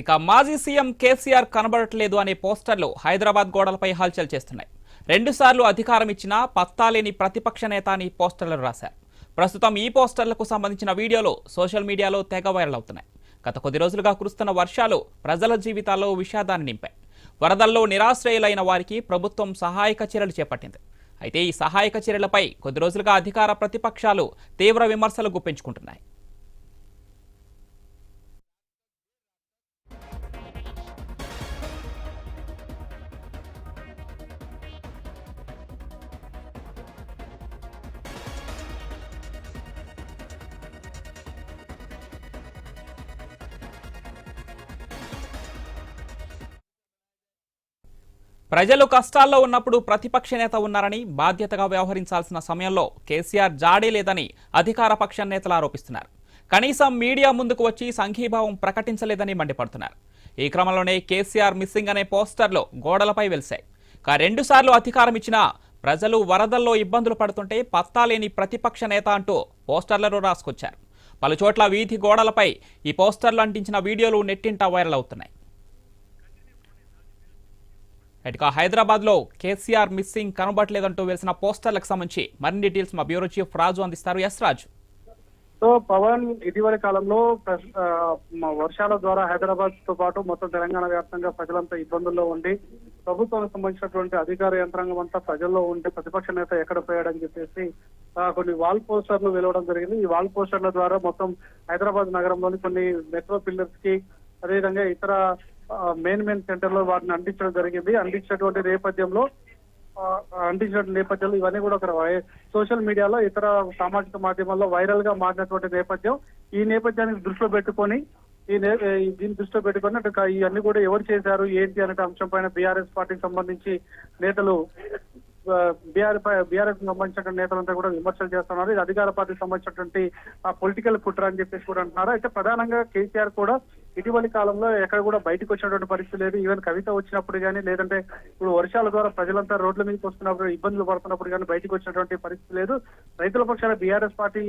ఇక మాజీ సీఎం కేసీఆర్ కనబడట్లేదు అనే పోస్టర్లు హైదరాబాద్ గోడలపై హల్చల్ చేస్తున్నాయి. రెండుసార్లు అధికారం ఇచ్చినా పత్తాలేని ప్రతిపక్ష నేత అని పోస్టర్లు రాశారు. ప్రస్తుతం ఈ పోస్టర్లకు సంబంధించిన వీడియోలు సోషల్ మీడియాలో తెగ వైరల్ అవుతున్నాయి. గత కొద్ది రోజులుగా కురుస్తున్న వర్షాలు ప్రజల జీవితాల్లో విషాదాన్ని నింపాయి. వరదల్లో నిరాశ్రయులైన వారికి ప్రభుత్వం సహాయక చర్యలు చేపట్టింది. అయితే ఈ సహాయక చర్యలపై కొద్ది రోజులుగా అధికార ప్రతిపక్షాలు తీవ్ర విమర్శలు గుప్పించుకుంటున్నాయి. ప్రజలు కష్టాల్లో ఉన్నప్పుడు ప్రతిపక్ష నేత ఉన్నారని బాధ్యతగా వ్యవహరించాల్సిన సమయంలో కేసీఆర్ జాడే లేదని అధికార పక్ష నేతలు ఆరోపిస్తున్నారు. కనీసం మీడియా ముందుకు వచ్చి సంఘీభావం ప్రకటించలేదని మండిపడుతున్నారు. ఈ క్రమంలోనే కేసీఆర్ మిస్సింగ్ అనే పోస్టర్లు గోడలపై వెలిశాయి. కా రెండుసార్లు అధికారం ఇచ్చినా ప్రజలు వరదల్లో ఇబ్బందులు పడుతుంటే పత్తాలేని ప్రతిపక్ష నేత అంటూ పోస్టర్లను రాసుకొచ్చారు. పలుచోట్ల వీధి గోడలపై ఈ పోస్టర్లు అంటించిన వీడియోలు నెట్టింట వైరల్ అవుతున్నాయి. ఇటుక హైదరాబాద్లో కేసీఆర్ మిస్సింగ్ కనబడలేదంటూ వేసిన పోస్టర్లకు సంబంధించి మరిన్ని డీటెయిల్స్ మా బ్యూరో చీఫ్ రాజు అందిస్తారు. ఎస్ రాజు. సో పవన్ ఇటీవలి కాలంలో వర్షాల ద్వారా హైదరాబాద్తో పాటు మొత్తం తెలంగాణ వ్యాప్తంగా ప్రజలంతా ఇబ్బందుల్లో ఉండి ప్రభుత్వానికి సంబంధించినటువంటి అధికార యంత్రాంగం అంతా ప్రజల్లో ఉండి ప్రతిపక్ష నేత ఎక్కడ పోయాడని చెప్పేసి కొన్ని వాల్ పోస్టర్లు వెలవడం జరిగింది. ఈ వాల్ పోస్టర్ల ద్వారా మొత్తం హైదరాబాద్ నగరంలోని కొన్ని మెట్రో పిల్లర్స్కి అదేవిధంగా ఇతర మెయిన్ మెయిన్ సెంటర్లో వాటిని అందించడం జరిగింది. అందించినటువంటి నేపథ్యంలో అంటించినటువంటి నేపథ్యంలో ఇవన్నీ కూడా ఒక సోషల్ మీడియాలో ఇతర సామాజిక మాధ్యమాల్లో వైరల్గా మారినటువంటి నేపథ్యం ఈ నేపథ్యాన్ని దృష్టిలో పెట్టుకొని ఈ ఈ దీన్ని దృష్టిలో పెట్టుకొని అటు ఇవన్నీ కూడా ఎవరు చేశారు ఏంటి అనే అంశం పైన బీఆర్ఎస్ పార్టీకి సంబంధించి నేతలు బీఆర్ బీఆర్ఎస్ సంబంధించిన నేతలంతా కూడా విమర్శలు చేస్తున్నారు. ఇది అధికార పార్టీకి సంబంధించినటువంటి పొలిటికల్ కుట్ర అని చెప్పేసి కూడా అంటున్నారు. అయితే ప్రధానంగా కేసీఆర్ కూడా ఇటీవలి కాలంలో ఎక్కడ కూడా బయటకు వచ్చినటువంటి పరిస్థితి లేదు. ఈవెన్ కవిత వచ్చినప్పుడు కానీ లేదంటే ఇప్పుడు వర్షాల ద్వారా ప్రజలంతా రోడ్ల మీదకి వస్తున్నప్పుడు ఇబ్బందులు పడుతున్నప్పుడు కానీ బయటకు వచ్చినటువంటి పరిస్థితి లేదు. రైతుల పక్షాన బీఆర్ఎస్ పార్టీ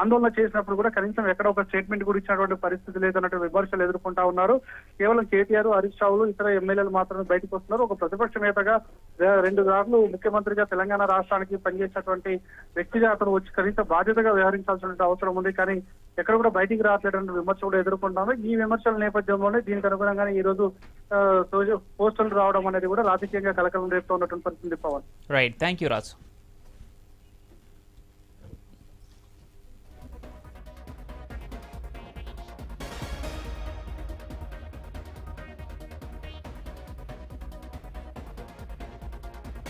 ఆందోళన చేసినప్పుడు కూడా కనీసం ఎక్కడ ఒక స్టేట్మెంట్ కూడా ఇచ్చినటువంటి పరిస్థితి లేదు అన్నట్టు విమర్శలు ఎదుర్కొంటా ఉన్నారు. కేవలం కేటీఆర్ హరీష్ రావులు ఇతర ఎమ్మెల్యేలు మాత్రమే బయటకు వస్తున్నారు. ఒక ప్రతిపక్ష నేతగా రెండు సార్లు ముఖ్యమంత్రిగా తెలంగాణ రాష్ట్రానికి పనిచేసినటువంటి వ్యక్తిగా అతను వచ్చి కనీసం బాధ్యతగా వ్యవహరించాల్సిన అవసరం ఉంది. కానీ ఎక్కడ కూడా బయటికి రావట్లేదని విమర్శ కూడా ఎదుర్కొంటాము. ఈ సంఘర్షణల నేపథ్యంలోనే దీనికి అనుగుణంగానే ఈ రోజు పోస్టులు రావడం అనేది కూడా రాజకీయంగా కలకలం రేపుతో ఉన్నటువంటి పరిస్థితి Pawan right thank you Raju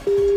you.